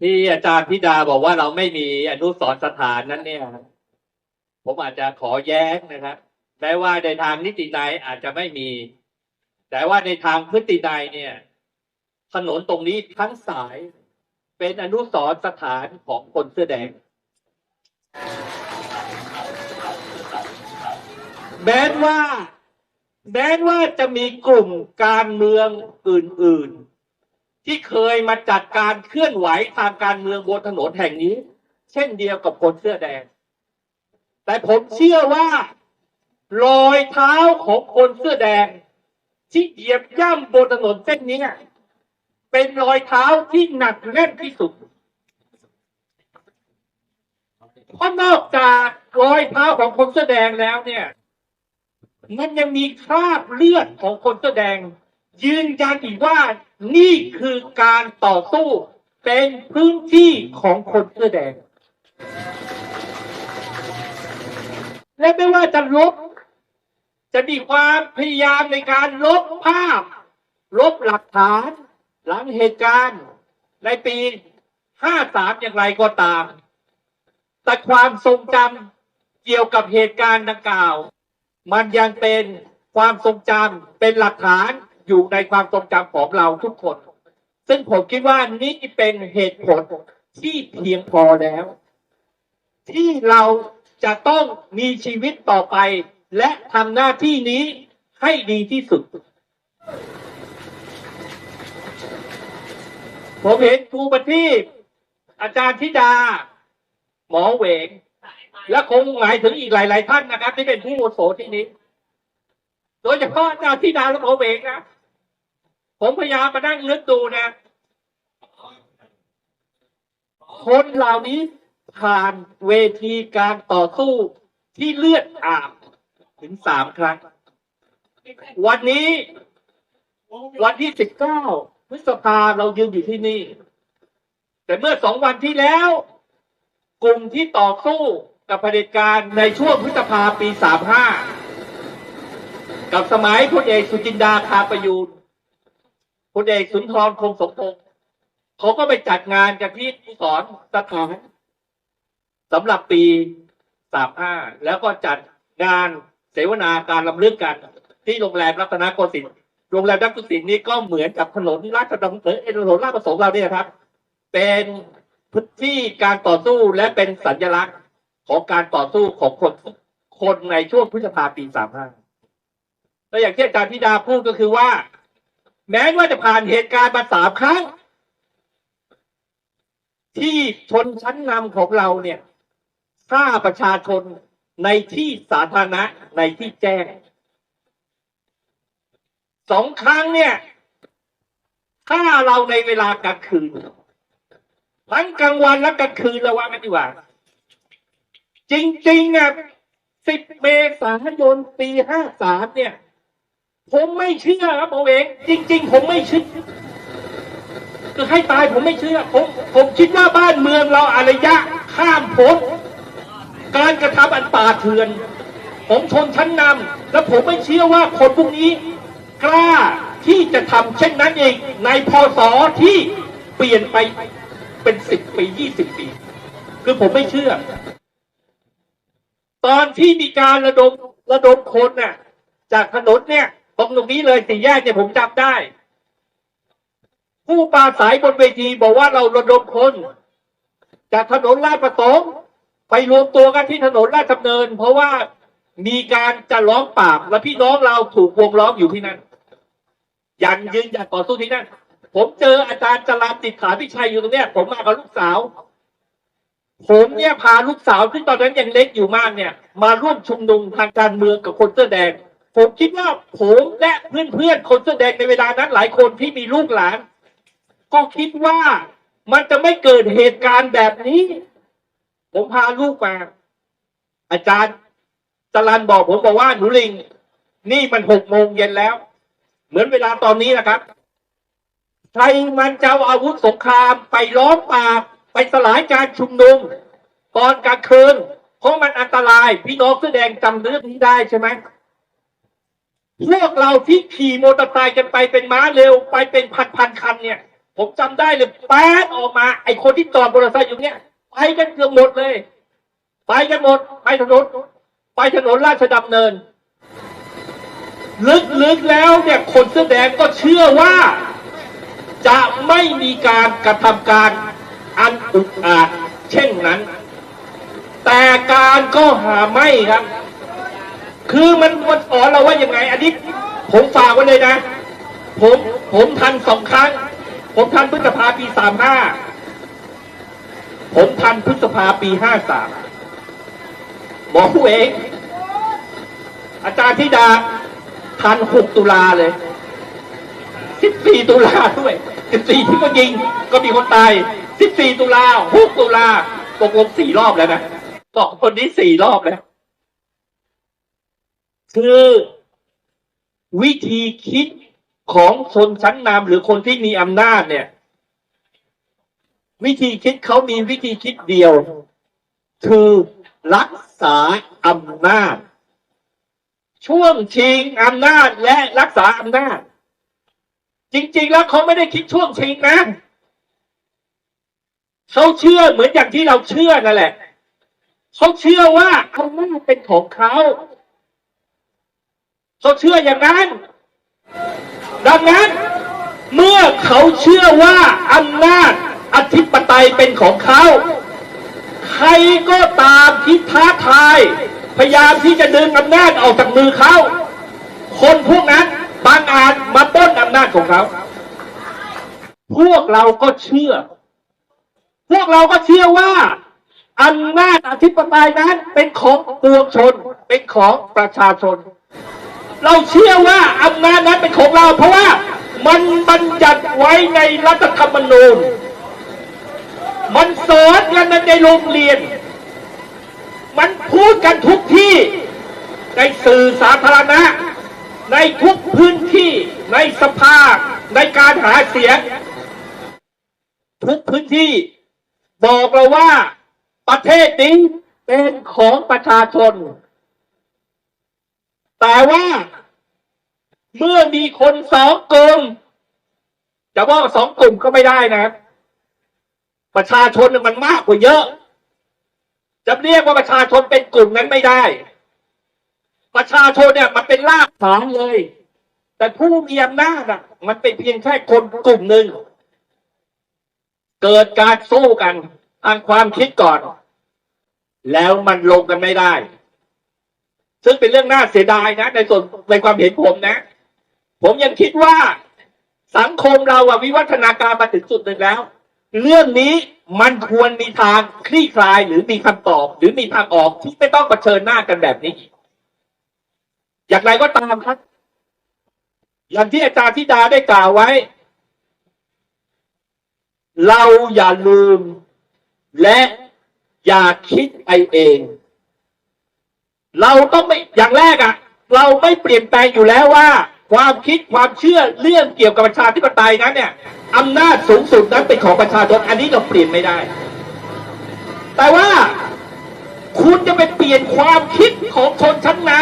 ที่อาจารย์พิดาบอกว่าเราไม่มีอนุสรณ์สถานนั้นเนี่ยผมอาจจะขอแย้งนะครับแม้ว่าในทางนิตินัยอาจจะไม่มี แต่ว่าในทางพฤตินัยเนี่ย ถนนตรงนี้ทั้งสายเป็นอนุสรณ์สถานของคนเสื้อแดง แม้ว่าแม้ว่าจะมีกลุ่มการเมืองอื่นๆ ที่เคยมาจัดการเคลื่อนไหวทางการเมืองบนถนนแห่งนี้ เช่นเดียวกับคนเสื้อแดง แต่ผมเชื่อว่ารอยเท้าของคนเสื้อแดง ที่เหยียบย่ำบนถนนเส้นนี้เป็นรอยเท้าที่หนักแน่นที่สุดเพราะนอกจากรอยเท้าของคนเสื้อแดงแล้วเนี่ย มันยังมีคราบเลือดของคนเสื้อแดง ยืนยันอีกว่านี่คือการต่อสู้เป็นพื้นที่ของคนเสื้อแดง และไม่ว่าจะลบ จะมีความพยายามในการลบภาพ ลบหลักฐาน หลังเหตุการณ์ ในปี 53 อย่างไรก็ตาม แต่ความทรงจำเกี่ยวกับเหตุการณ์ดังกล่าว มันยังเป็นความทรงจำเป็นหลักฐาน อยู่ในความทรงจำของเราทุกคน ซึ่งผมคิดว่านี่เป็นเหตุผลที่เพียงพอแล้ว ที่เราจะต้องมีชีวิตต่อไป และทำหน้าที่นี้ให้ดีที่สุด ผมเห็นครูประทีปอาจารย์ธิดา หมอเหวง และคงหมายถึงอีกหลาย ๆ ท่านนะครับ ที่เป็นผู้โมโสที่นี้ โดยเฉพาะอาจารย์ธิดาและหมอเหวงนะ ผมพยายามมานั่งนึกดูนะ คนเหล่านี้ผ่านเวทีการต่อสู้ที่เลือดอาบถึงสามครั้ง วันนี้วันที่สิบเก้าพฤษภาเรายืนอยู่ที่นี่ แต่เมื่อสองวันที่แล้ว กลุ่มที่ต่อสู้กับเผด็จการในช่วงพฤษภาปีสามห้ากับสมัยพลเอกสุจินดาคาประยูน พลเอกสุนทรคงสมพงษ์เขาก็ไปจัดงานกันที่ผู้สอนสถานสำหรับปีสามห้าแล้วก็จัดงานเสวนาการลำลึกกัน ที่โรงแรมรัตนโกสินทร์โรงแรมรัตนโกสินทร์นี้ก็เหมือนกับถนนราชดำเนินเอ่อถนนราชประสงค์เราเนี่ยครับ เป็นพื้นที่การต่อสู้และเป็นสัญลักษณ์ของการต่อสู้ของคนคนในช่วงพฤษภาปีสามห้าแล้วอย่างที่อาจารย์พิดาพูดก็คือว่า แม้ว่าจะผ่านเหตุการณ์มาสามครั้ง ที่ชนชั้นนำของเราเนี่ยฆ่าประชาชนในที่สาธารณะในที่แจ้งสองครั้งเนี่ยฆ่าเราในเวลากลางคืนทั้งกลางวันและกลางคืนระวังกันดีกว่า จริงๆอะสิบเมษายนปีห้าสามเนี่ย ผมไม่เชื่อครับผมเอง จริง ๆ ผมไม่เชื่อคือให้ตายผมไม่เชื่อผมผมคิดว่าบ้านเมืองเราอารยะข้ามพ้นการกระทำอันป่าเถื่อน ผมชนชั้นนำและผมไม่เชื่อว่าคนพวกนี้ กล้าที่จะทำเช่นนั้นเองในพศที่เปลี่ยนไปเป็นสิบปียี่สิบปี คือผมไม่เชื่อ ตอนที่มีการระดมระดมคนน่ะ จากถนนเนี่ย ตรงตรงนี้เลยสี่แยกเนี่ยผมจำได้ ผู้ปราศรัยบนเวทีบอกว่าเราระดมคน จากถนนลาดประสงค์ไปรวมตัวกันที่ถนนลาดดำเนิน เพราะว่ามีการจะล้อมปราบและพี่น้องเราถูกวงล้อมอยู่ที่นั่นยันยืนยันต่อสู้ที่นั่นผมเจออาจารย์จรามติดขาพิชัยอยู่ตรงเนี้ย ผมมากับลูกสาว ผมเนี่ยพาลูกสาวซึ่งตอนนั้นยังเล็กอยู่มากเนี่ย มาร่วมชุมนุมทางการเมืองกับคนเสื้อแดง ผมคิดว่าผมและเพื่อนๆคนเสื้อแดงในเวลานั้นหลายคนที่มีลูกหลาน ก็คิดว่ามันจะไม่เกิดเหตุการณ์แบบนี้ ผมพาลูกมาอาจารย์จรันบอกผมบอกว่าหนูลิง นี่มันหกโมงเย็นแล้ว เหมือนเวลาตอนนี้นะครับใครมันจะเอาอาวุธสงครามไปล้อมปราไปสลายการชุมนุมตอนกลางคืนเพราะมันอันตราย พี่น้องเสื้อแดงจำเรื่องนี้ได้ใช่ไหม พวกเราที่ขี่มอเตอร์ไซค์กันไปเป็นม้าเร็วไปเป็นพันพันคันเนี่ย ผมจำได้เลยแป๊ดออกมา ไอ้คนที่จอดมอเตอร์ไซค์อยู่เนี่ยไปกันเกือบหมดเลย ไปกันหมด ไปถนนไปถนนราชดำเนิน ลึกๆแล้วเนี่ยคนเสื้อแดงก็เชื่อว่า จะไม่มีการกระทำการอันอุกอาจเช่นนั้น แต่การก็หาไม่ครับ คือมันมันสอนเราว่ายังไง อันนี้ ผมฝากไว้เลยนะ ผมผมทันสองครั้ง ผมทันพฤษภาปีสามห้าผมทันพฤษภาปีห้าสามหมอผู้เอง อาจารย์ธิดาทันหกตุลาเลยสิบสี่ตุลาด้วยสิบสี่ที่ก็ยิง ก็มีคนตายสิบสี่ตุลาหกตุลาตกลงสี่รอบแล้วนะสองคนนี้สี่รอบแล้ว คือวิธีคิดของชนชั้นนำหรือคนที่มีอำนาจเนี่ย วิธีคิดเขามีวิธีคิดเดียว คือรักษาอำนาจ ช่วงชิงอำนาจและรักษาอำนาจ จริง ๆ แล้วเขาไม่ได้คิดช่วงชิงนะเขาเชื่อเหมือนอย่างที่เราเชื่อนั่นแหละเขาเชื่อว่าอำนาจเป็นของเขา เขาเชื่ออย่างนั้น ดังนั้นเมื่อเขาเชื่อว่าอำนาจอธิปไตยเป็นของเขา ใครก็ตามที่ท้าทาย พยายามที่จะดึงอำนาจออกจากมือเขา คนพวกนั้นบางอาจมาปล้นอำนาจของเขา พวกเราก็เชื่อ พวกเราก็เชื่อว่าอำนาจอธิปไตยนั้นเป็นของปวงชน เป็นของประชาชน เราเชื่อว่าอำนาจนั้นเป็นของเรา เพราะว่ามันบัญญัติไว้ในรัฐธรรมนูญ มันสอนกันในโรงเรียน มันพูดกันทุกที่ในสื่อสาธารณะ ในทุกพื้นที่ในสภา ในการหาเสียง ทุกพื้นที่ บอกเราว่าประเทศนี้เป็นของประชาชน แต่ว่า เมื่อมีคนสองกลุ่มจะว่าสองกลุ่มก็ไม่ได้นะประชาชนมันมากกว่าเยอะ จะเรียกว่าประชาชนเป็นกลุ่มนั้นไม่ได้ ประชาชนเนี่ยมันเป็นรากฐานเลย แต่ผู้มีอำนาจอะ มันเป็นเพียงแค่คนกลุ่มหนึ่งเกิดการสู้กันทางความคิดก่อน แล้วมันลงกันไม่ได้ ซึ่งเป็นเรื่องน่าเสียดายนะ ในส่วนในความเห็นผมนะ ผมยังคิดว่าสังคมเราอะวิวัฒนาการมาถึงจุดหนึ่งแล้ว เรื่องนี้มันควรมีทางคลี่คลายหรือมีคำตอบ หรือมีทางออกที่ไม่ต้องเผชิญหน้ากันแบบนี้อีกอย่างไรก็ตามครับ อย่างที่อาจารย์ธิดาได้กล่าวไว้ เราอย่าลืมและอย่าคิดไปเอง เราต้องไม่อย่างแรกอะ่ะ เราไม่เปลี่ยนแปลงอยู่แล้วว่า ความคิดความเชื่อเรื่องเกี่ยวกับประชาธิปไตยนั้นเนี่ยอำนาจสูงสุดนั้นเป็นของประชาชนอันนี้เราเปลี่ยนไม่ได้ แต่ว่าคุณจะไปเปลี่ยนความคิดของชนชั้นน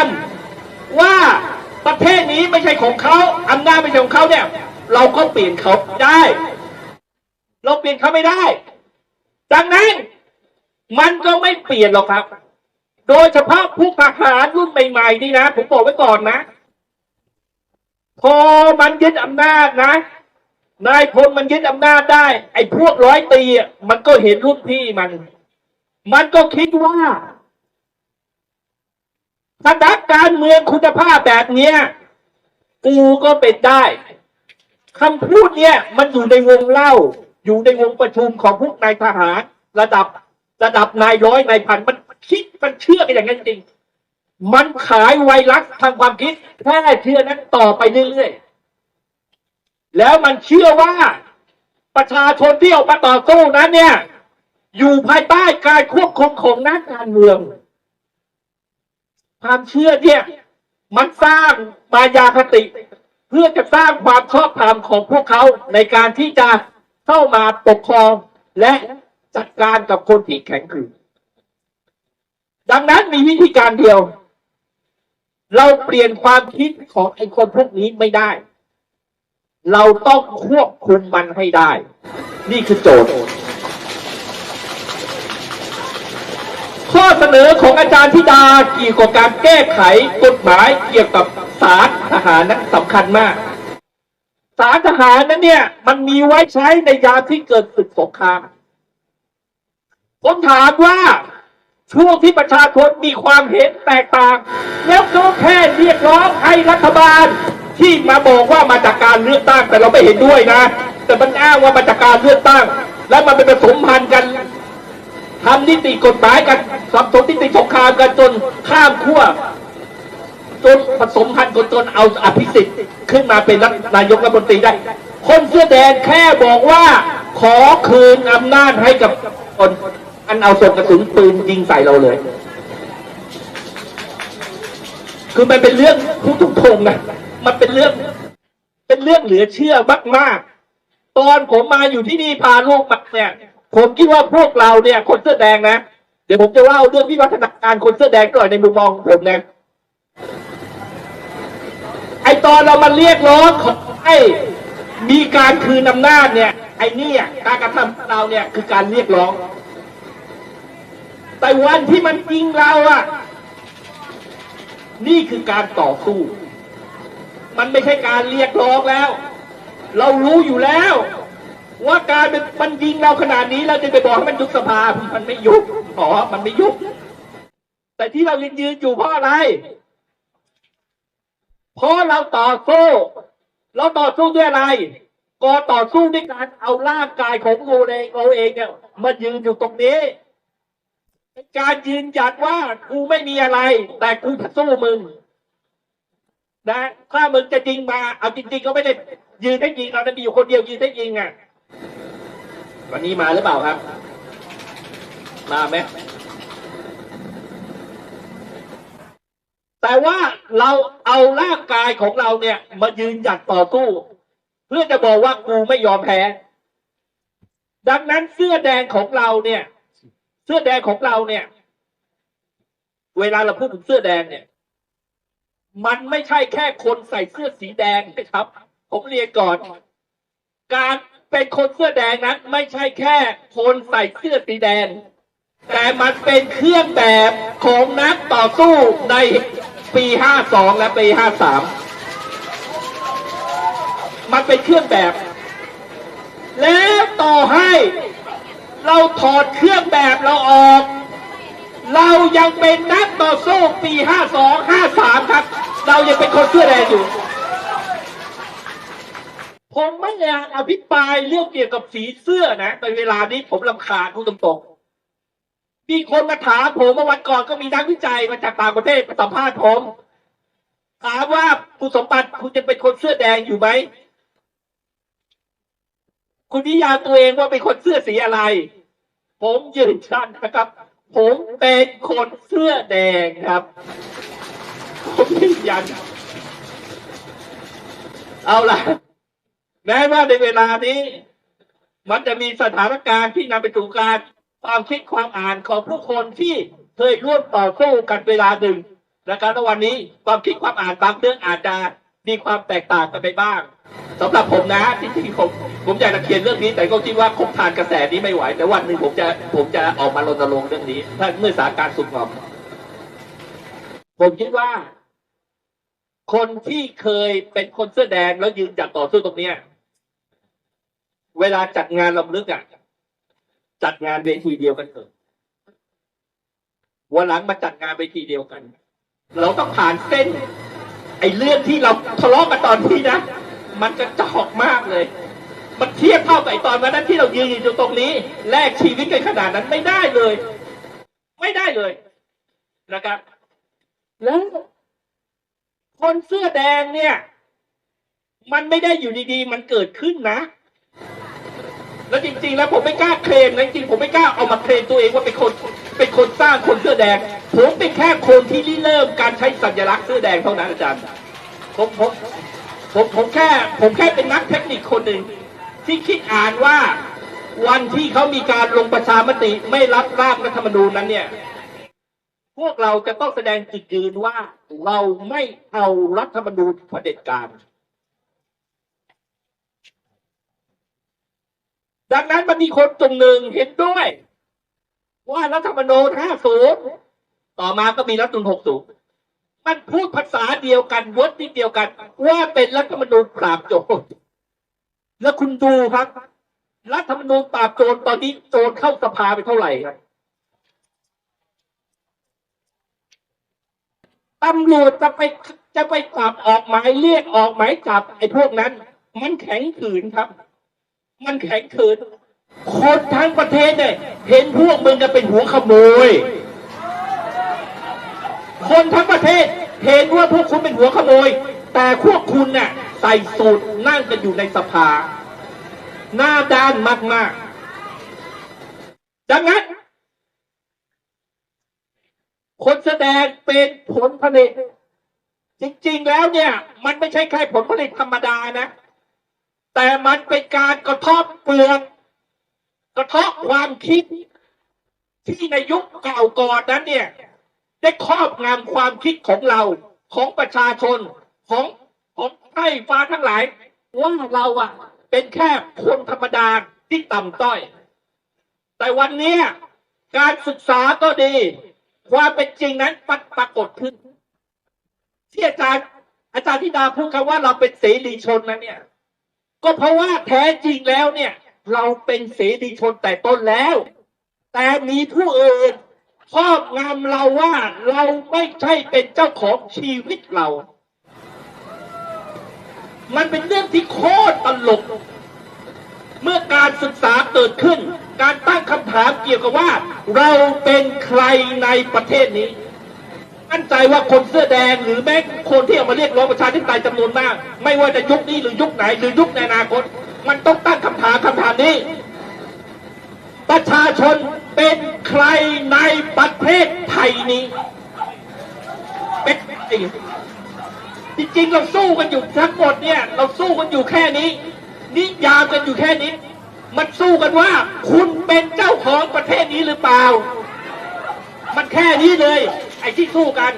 ำว่าประเทศนี้ไม่ใช่ของเขาอำนาจไม่ใช่ของเขาเนี่ย เราก็เปลี่ยนเขาได้ เราเปลี่ยนเขาไม่ได้ ดังนั้น มันก็ไม่เปลี่ยนหรอกครับ โดยเฉพาะผู้ทหารรุ่นใหม่ๆนี่นะ ผมบอกไว้ก่อนนะ พอมันยึดอำนาจนะนายพลมันยึดอำนาจได้ ไอ้พวกร้อยตีมันก็เห็นรุ่นพี่มัน มันก็คิดว่าถ้านักการเมืองคุณภาพแบบเนี้ยกูก็เป็นได้คำพูดเนี่ยมันอยู่ในวงเล่า อยู่ในวงประชุมของพวกนายทหาร ระดับระดับนายร้อยนายพันมัน คิดมันเชื่อกันอย่างนั้นจริง มันขายไวรัสทางความคิดแพร่เชื้อนั้นต่อไปเรื่อยๆ แล้วมันเชื่อว่าประชาชนที่ออกมาต่อสู้นั้นเนี่ย อยู่ภายใต้การควบคุมของนักการเมือง ความเชื่อเนี่ย มันสร้างมายาคติ เพื่อจะสร้างความชอบธรรมของพวกเขาในการที่จะเข้ามาปกครองและจัดการกับคนที่แข็งขืน ดังนั้นมีวิธีการเดียว เราเปลี่ยนความคิดของไอ้คนพวกนี้ไม่ได้ เราต้องควบคุมมันให้ได้ นี่คือโจทย์ ข้อเสนอของอาจารย์ธิดาเกี่ยวกับการแก้ไขกฎหมายเกี่ยวกับศาลทหารนั้นสำคัญมากศาลทหารนั้นเนี่ย มันมีไว้ใช้ในยามที่เกิดศึกสงครามผมถามว่า ช่วงที่ประชาชนมีความเห็นแตกต่าง แล้วก็แค่เรียกร้องให้รัฐบาล ที่มาบอกว่ามาจากการเลือกตั้งแต่เราไม่เห็นด้วยนะ แต่มันอ้างว่ามาจากการเลือกตั้ง แล้วมันเป็นผสมพันธ์กันทำนิติกฎหมายกันสับสนนิติสงครามกันจนข้ามขั้วจนผสมพันธ์กันจนเอาอภิสิทธิ์ขึ้นมาเป็นนายกรัฐมนตรีได้ คนเสื้อแดงแค่บอกว่าขอคืนอำนาจให้กับคน อันเอาส่งกระสุนปืนยิงใส่เราเลย คือมันเป็นเรื่องพูดตรงนะมันเป็นเรื่อง เป็นเรื่องเหลือเชื่อมากๆตอนผมมาอยู่ที่นี่พาลูกมาเนี่ย ผมคิดว่าพวกเราเนี่ย คนเสื้อแดงนะเดี๋ยวผมจะเล่าเรื่องวิวัฒนาการคนเสื้อแดงก่อนในมุมมองผมนะไอตอนเรามาเรียกร้องขอให้มีการคืนอำนาจเนี่ย ไอเนี่ยการกระทำของเราเนี่ยคือการเรียกร้อง แต่วันที่มันยิงเราอะนี่คือการต่อสู้ มันไม่ใช่การเรียกร้องแล้ว เรารู้อยู่แล้ว ว่าการเป็นมันยิงเราขนาดนี้เราจะไปบอกให้มันยุบสภา มันไม่ยุบอ๋อมันไม่ยุบแต่ที่เรายืนยืนอยู่เพราะอะไร เพราะเราต่อสู้เราต่อสู้ด้วยอะไร ก็ต่อสู้ด้วยการเอาร่างกายของเราเองเราเองเนี่ยมายืนอยู่ตรงนี้ การยืนหยัดว่ากูไม่มีอะไร แต่กูจะสู้มึง นะถ้ามึงจะยิงมา เอาจริง ๆ ก็ไม่ได้ยืนให้ยิงเรานะมีอยู่คนเดียวยืนให้ยิงอะ วันนี้มาหรือเปล่าครับ มาไหมแต่ว่าเราเอาร่างกายของเราเนี่ย มายืนหยัดต่อสู้เพื่อจะบอกว่ากูไม่ยอมแพ้ ดังนั้นเสื้อแดงของเราเนี่ย เสื้อแดงของเราเนี่ย เวลาเราพูดถึงเสื้อแดงเนี่ย มันไม่ใช่แค่คนใส่เสื้อสีแดงนะครับ ผมเรียนก่อน การเป็นคนเสื้อแดงนั้น ไม่ใช่แค่คนใส่เสื้อสีแดง แต่มันเป็นเครื่องแบบของนักต่อสู้ในปี 52 และปี 53 มันเป็นเครื่องแบบ แล้วต่อให้ เราถอดเครื่องแบบเราออก เรายังเป็นนักต่อสู้ปี 52 53 ครับ เรายังเป็นคนเสื้อแดงอยู่ผมไม่อยากอภิปรายเรื่องเกี่ยวกับสีเสื้อนะในเวลานี้ผมลำคาญพูดตรงๆมีคนมาถามผมเมื่อวันก่อนก็มีนักวิจัยมาจากต่างประเทศมาสัมภาษณ์ผมถามว่าคุณสมบัติคุณจะเป็นคนเสื้อแดงอยู่ไหม คุณนิยามตัวเองว่าเป็นคนเสื้อสีอะไร ผมยืนยันนะครับ ผมเป็นคนเสื้อแดงครับ ผมยืนยัน เอาล่ะแม้ว่าในเวลานี้ มันจะมีสถานการณ์ที่นำไปสู่การความคิดความอ่านของผู้คนที่เคยร่วมต่อสู้กันเวลาหนึ่งนะครับแล้ววันนี้ความคิดความอ่านบางเรื่องอาจจะมีความแตกต่างกันไปบ้าง สำหรับผมนะจริงๆผมผมอยากจะเขียนเรื่องนี้ แต่ก็คิดว่าคงทานกระแสนี้ไม่ไหว แต่วันหนึ่งผมจะผมจะออกมารณรงค์เรื่องนี้ ถ้าเมื่อสาการสุกงอมผมคิดว่า คนที่เคยเป็นคนเสื้อแดงแล้วยืนจัดต่อสู้ตรงเนี้ย เวลาจัดงานลำลึกอะจัดงานเวทีเดียวกันเถอะวันหลังมาจัดงานเวทีเดียวกัน เราต้องผ่านเส้น ไอ้เรื่องที่เราทะเลาะกันตอนนี้นะ มันจะจอกมากเลย มันเทียบเท่ากับไอตอนวันนั้นที่เรายืนอยู่ตรงนี้ แลกชีวิตกันขนาดนั้นไม่ได้เลย ไม่ได้เลยนะครับ แล้วคนเสื้อแดงเนี่ย มันไม่ได้อยู่ดีๆ มันเกิดขึ้นนะ แล้วจริง ๆ แล้วผมไม่กล้าเคลมนะจริงผมไม่กล้าเอามาเคลมตัวเองว่าเป็นคนเป็นคนสร้างคนเสื้อแดง ผมเป็นแค่คนที่ริเริ่มการใช้สัญลักษณ์เสื้อแดงเท่านั้นอาจารย์ผมผม ผมผมแค่ผมแค่เป็นนักเทคนิคคนหนึ่งที่คิดอ่านว่าวันที่เขามีการลงประชามติไม่รับร่างรัฐธรรมนูญนั้นเนี่ย พวกเราจะต้องแสดงจุดยืนว่าเราไม่เอารัฐธรรมนูญเผด็จการ ดังนั้นมันมีคนกลุ่มหนึ่งเห็นด้วย ว่ารัฐธรรมนูญ50ต่อมาก็มีรัฐธรรมนูญ60 มันพูดภาษาเดียวกันวดนิดเดียวกัน ว่าเป็นรัฐธรรมนูญปราบโจรแล้วคุณดูครับ รัฐธรรมนูญปราบโจรตอนนี้โจรเข้าสภาไปเท่าไหร่ครับตำรวจจะไปจะไปจับออกหมายเรียกออกหมายจับไอ้พวกนั้น มันแข็งขืนครับ มันแข็งขืนคนทั้งประเทศเนี่ยเห็นพวกมึงกันเป็นหัวขโมย คนทั้งประเทศ เห็นว่าพวกคุณเป็นหัวขโมย แต่พวกคุณเนี่ยใส่สูตรนั่งกันอยู่ในสภา หน้าด้านมากๆ ดังนั้น คนแสดงเป็นผลผลิต จริงๆแล้วเนี่ย มันไม่ใช่แค่ผลผลิตธรรมดานะ แต่มันเป็นการกระทบเปลือกกระทบความคิดที่ในยุคเก่าก่อนนั้นเนี่ย ได้ครอบงำความคิดของเราของประชาชนของของไอ้ฟ้าทั้งหลายว่าเราอะเป็นแค่คนธรรมดาที่ต่ำต้อย แต่วันนี้การศึกษาก็ดี ความเป็นจริงนั้นปรปรากฏขึ้นที่อาจารย์อาจารย์ธิดาพูดคำว่าเราเป็นเสรีชนนะเนี่ย ก็เพราะว่าแท้จริงแล้วเนี่ย เราเป็นเสรีชนแต่ต้นแล้ว แต่มีผู้อื่น ครอบงำเราว่าเราไม่ใช่เป็นเจ้าของชีวิตเรา มันเป็นเรื่องที่โคตรตลก เมื่อการศึกษาเกิดขึ้น การตั้งคำถามเกี่ยวกับว่า เราเป็นใครในประเทศนี้มั่นใจว่าคนเสื้อแดงหรือแม้คนที่เอามาเรียกร้องประชาธิปไตยจำนวนมาก ไม่ว่าจะยุคนี้หรือยุคไหนหรือยุคในอนาคต มันต้องตั้งคำถามคำถามนี้ ประชาชนเป็นใครในประเทศไทยนี้ เป็นใครจริงๆเราสู้กันอยู่ทั้งหมดเนี่ย เราสู้กันอยู่แค่นี้ นิยามกันอยู่แค่นี้ มันสู้กันว่า คุณเป็นเจ้าของประเทศนี้หรือเปล่า มันแค่นี้เลย ไอ้ที่สู้กัน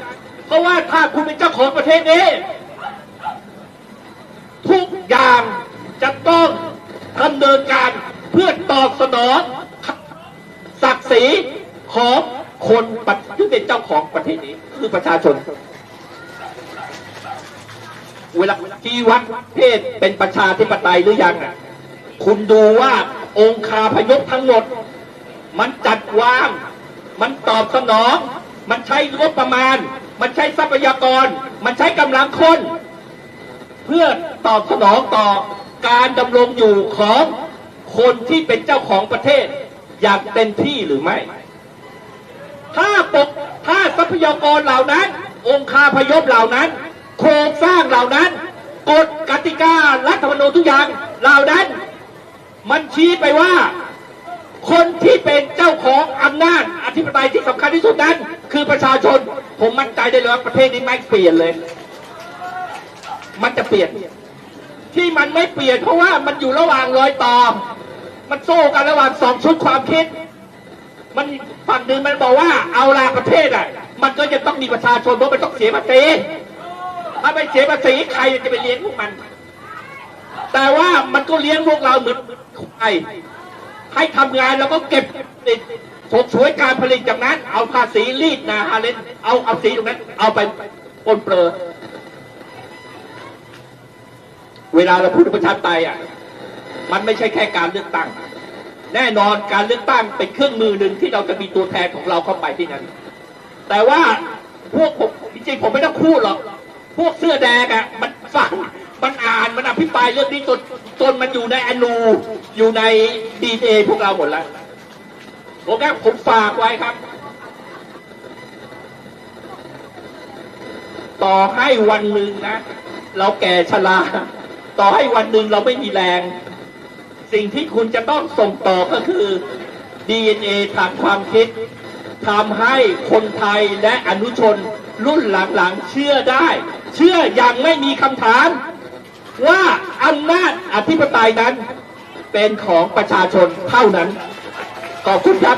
เพราะว่าถ้าคุณเป็นเจ้าของประเทศนี้ ทุกอย่างจะต้องดำเนินการเพื่อตอบสนอง ศักดิ์ศรีของคนที่เป็นเจ้าของประเทศนี้คือประชาชน เวลาที่วัดเพศเป็นประชาธิปไตยหรือยังคุณดูว่าองค์คาพยพทั้งหมด มันจัดวาง มันตอบสนอง มันใช้งบประมาณ มันใช้ทรัพยากร มันใช้กำลังคน เพื่อตอบสนองต่อการดำรงอยู่ของคนที่เป็นเจ้าของประเทศ อย่างเต็มที่หรือไม่ ถ้าปกถ้าทรัพยากรเหล่านั้น องค์คาพยพเหล่านั้น โครงสร้างเหล่านั้น กฎกติการัฐธรรมนูญทุกอย่างเหล่านั้น มันชี้ไปว่า คนที่เป็นเจ้าของอำนาจอธิปไตยที่สำคัญที่สุดนั้น คือประชาชน ผมมั่นใจได้เลยว่าประเทศนี้ไม่เปลี่ยนเลย มันจะเปลี่ยน ที่มันไม่เปลี่ยนเพราะว่ามันอยู่ระหว่างรอยต่อ มันโซ่กันระหว่างสองชุดความคิด มันฝั่งหนึ่งมันบอกว่าเอาลาประเทศอะ มันก็จะต้องมีประชาชนเพราะมันต้องเสียภาษีถ้าไม่เสียภาษีใครจะไปเลี้ยงพวกมัน แต่ว่ามันก็เลี้ยงพวกเราเหมือนใครให้ทำงานแล้วก็เก็บติดฉกฉวยการผลิตจากนั้น เอาภาษีรีดนาฮาเลนเอาเอาสีตรงนั้น เอาไปปนเปื้อเวลาเราพูดประชาธิปไตยอะ มันไม่ใช่แค่การเลือกตั้ง แน่นอนการเลือกตั้งเป็นเครื่องมือหนึ่งที่เราจะมีตัวแทนของเราเข้าไปที่นั้น แต่ว่าพวกผมจริงๆผมไม่ต้องพูดหรอกพวกเสื้อแดงอะมันฟังมันอ่านมันอภิปรายเรื่องนี้จนจนมันอยู่ในอนูอยู่ในดีเอพวกเราหมดแล้วผมแค่ผมฝากไว้ครับ ต่อให้วันหนึ่งนะ เราแก่ชราต่อให้วันหนึ่งเราไม่มีแรง สิ่งที่คุณจะต้องส่งต่อก็คือ DNA ทางความคิดทำให้คนไทยและอนุชนรุ่นหลังๆ เชื่อได้ เชื่ออย่างไม่มีคำถาม ว่าอำนาจอธิปไตยนั้นเป็นของประชาชนเท่านั้น ขอบคุณครับ